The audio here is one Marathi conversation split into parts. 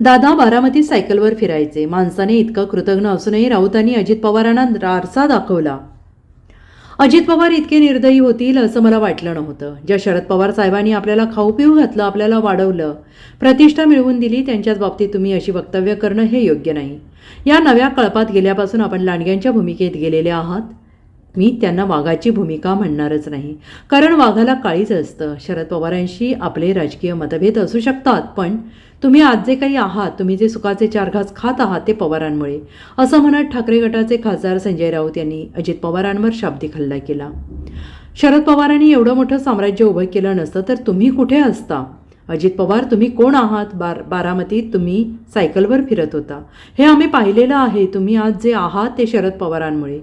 दादा बारामती सायकलवर फिरायचे. माणसाने इतका कृतज्ञ असूनही राऊतांनी अजित पवारांना रारसा दाखवला. अजित पवार इतके निर्दयी होतील असं मला वाटलं नव्हतं. ज्या शरद पवार साहेबांनी आपल्याला खाऊ पिऊ घातलं आपल्याला वाढवलं प्रतिष्ठा मिळवून दिली त्यांच्याच बाबतीत तुम्ही अशी वक्तव्य करणं हे योग्य नाही. या नव्या कळपात गेल्यापासून आपण लांडग्यांच्या भूमिकेत गेलेले आहात. मी त्यांना वाघाची भूमिका म्हणणारच नाही. कारण वाघाला काळीच असतं. शरद पवारांशी आपले राजकीय मतभेद असू शकतात पण तुम्ही आज जे काही आहात तुम्ही जे सुखाचे चार घास खात आहात ते पवारांमुळे. असं म्हणत ठाकरे गटाचे खासदार संजय राऊत यांनी अजित पवारांवर शाब्दिक हल्ला केला. शरद पवारांनी एवढं मोठं साम्राज्य उभं केलं नसतं तर तुम्ही कुठे असता? अजित पवार तुम्ही कोण आहात? बार बारामतीत तुम्ही सायकलवर फिरत होता. हे आम्ही पाहिलेलं आहे. तुम्ही आज जे आहात ते शरद पवारांमुळे.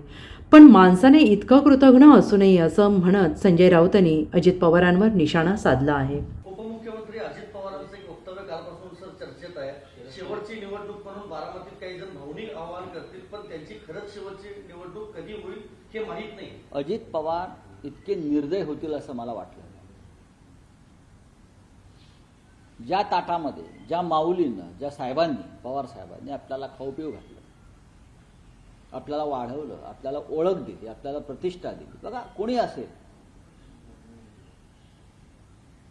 पण माणसाने इतकं कृतज्ञ असू नये असं म्हणत संजय राऊतांनी अजित पवारांवर निशाणा साधला आहे. उपमुख्यमंत्री अजित पवारांचं एक वक्तव्य कालपासून सर चर्चेत आहे. शेवटची निवडणूक म्हणून बारामतीत काही जण भावनिक आवाहन करतील पण त्यांची खरंच शेवटची निवडणूक कधी होईल हे माहीत नाही. अजित पवार इतके निर्दय होतील असं मला वाटलं ज्या ताटामध्ये ज्या माऊलीनं ज्या साहेबांनी पवार साहेबांनी आपल्याला खाऊ पिऊ घातलं आपल्याला वाढवलं आपल्याला ओळख दिली आपल्याला प्रतिष्ठा दिली. बघा कोणी असेल?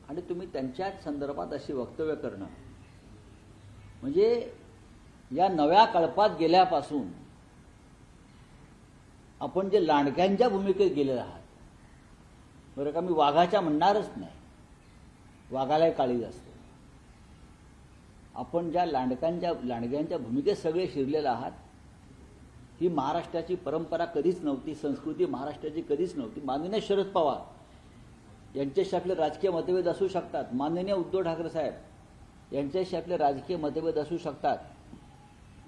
आणि तुम्ही त्यांच्याच संदर्भात अशी वक्तव्य करणं. म्हणजे या नव्या कळपात गेल्यापासून आपण जे लांडग्यांच्या भूमिकेत गेलेले आहात बरं का मी वाघाच्या म्हणणारच नाही. वाघालाही काळी असते. आपण ज्या लांडकांच्या लांडग्यांच्या भूमिकेत सगळे शिरलेले आहात ही महाराष्ट्राची परंपरा कधीच नव्हती संस्कृती महाराष्ट्राची कधीच नव्हती. माननीय शरद पवार यांच्याशी आपले राजकीय मतभेद असू शकतात. माननीय उद्धव ठाकरे साहेब यांच्याशी आपले राजकीय मतभेद असू शकतात.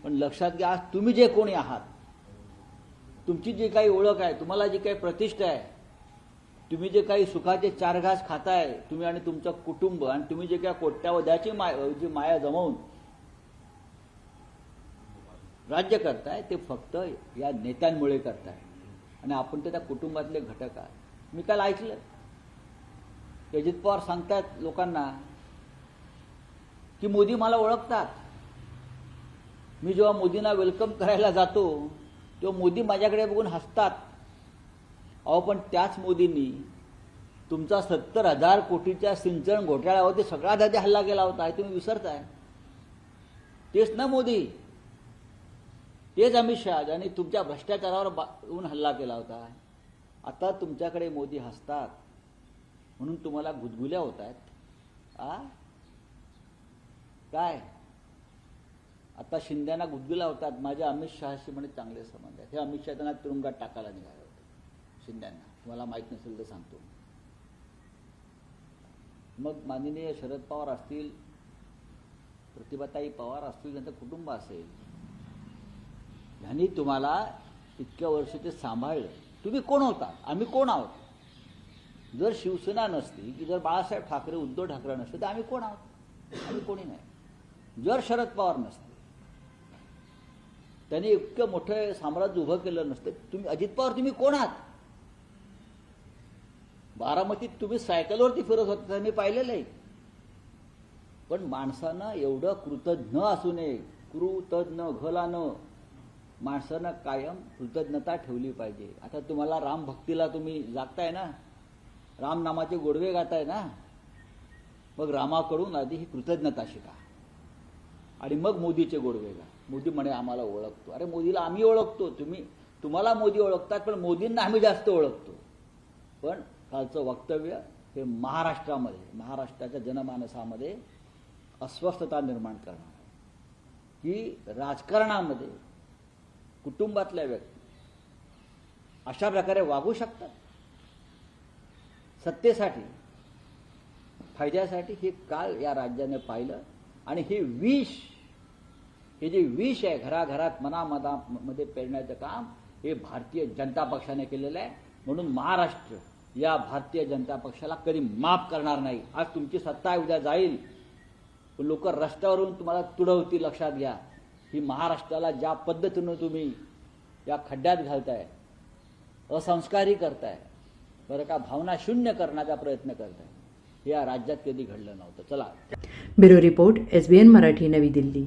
पण लक्षात घ्या आज तुम्ही जे कोणी आहात तुमची जी काही ओळख आहे तुम्हाला जी काही प्रतिष्ठा आहे तुम्ही जे काही सुखाचे चार घास खाताय तुम्ही आणि तुमचं कुटुंब आणि तुम्ही जे काही कोट्यावध्याची माय जी माया जमवून राज्य करताय ते फक्त या नेत्यांमुळे करताय. आणि आपण ते त्या कुटुंबातले घटक आहात. मी काल ऐकलं. की अजित पवार सांगतात लोकांना की मोदी मला ओळखतात. मी जेव्हा मोदींना वेलकम करायला जातो तेव्हा मोदी माझ्याकडे बघून हसतात. अहो पण त्याच मोदींनी तुमचा सत्तर हजार कोटीच्या सिंचन घोटाळ्यावरती सगळा आधी हल्ला केला होता. हे तुम्ही विसरताय. तेच ना मोदी. तेच अमित शहाजांनी तुमच्या भ्रष्टाचारावर बा- येऊन हल्ला केला होता. आता तुमच्याकडे मोदी हसतात. म्हणून तुम्हाला गुदगुल्या होत आहेत. आ? काय? आता शिंद्यांना गुदगुल्या होतात. माझ्या अमित शहाशी म्हणे चांगले संबंध आहेत. हे अमित शहा त्यांना तुरुंगात टाकायला निघाले होते. शिंद्यांना तुम्हाला माहीत नसेल तर सांगतो. मग माननीय शरद पवार असतील प्रतिभाताई पवार असतील त्यांचं कुटुंब असेल ह्यांनी तुम्हाला इतक्या वर्ष ते सांभाळलं. तुम्ही कोण होता? आम्ही कोण आहोत? जर शिवसेना नसती की जर बाळासाहेब ठाकरे उद्धव ठाकरे नसते तर आम्ही कोण आहोत? आम्ही कोणी नाही. जर शरद पवार नसते त्यांनी इतकं मोठं साम्राज्य उभं केलं नसतं तुम्ही अजित पवार तुम्ही कोण आहात? बारामतीत तुम्ही सायकलवरती फिरत होता त्यांनी पाहिलेलं आहे. पण माणसानं एवढं कृतज्ञ असू नये. कृतज्ञ घलानं. माणसानं कायम कृतज्ञता ठेवली पाहिजे. आता तुम्हाला राम भक्तीला तुम्ही जागताय ना? राम नामाचे गोडवे गाताय ना? मग रामाकडून आधी ही कृतज्ञता शिका. आणि मग मोदीचे गोडवे गा. मोदी म्हणे आम्हाला ओळखतो. अरे मोदीला आम्ही ओळखतो. तुम्ही तुम्हाला मोदी ओळखतात पण मोदींना आम्ही जास्त ओळखतो. पण कालचं वक्तव्य हे महाराष्ट्रामध्ये महाराष्ट्राच्या जनमानसामध्ये अस्वस्थता निर्माण करणार की राजकारणामध्ये कुटुंबातल्या व्यक्ती. अशा प्रकारे वागू शकतात. सत्तेसाठी फायद्यासाठी हे काल या राज्याने पाहिलं आणि हे विष हे जे विष आहे घराघरात मनामनामध्ये पेरण्याचं काम हे भारतीय जनता पक्षाने केलेलं आहे. म्हणून महाराष्ट्र या भारतीय जनता पक्षाला कधी माफ करणार नाही. आज तुमची सत्ता उद्या जाईल. लोक रस्त्यावरून तुम्हाला तुडवतील लक्षात घ्या. ही महाराष्ट्राला ज्या पद्धतीनं तुम्ही या खड्ड्यात घालताय असंस्कारी करताय बरं का भावना शून्य करण्याचा प्रयत्न करताय हे या राज्यात कधी घडलं नव्हतं. चला. Bureau report S B N Marathi Navi Delhi.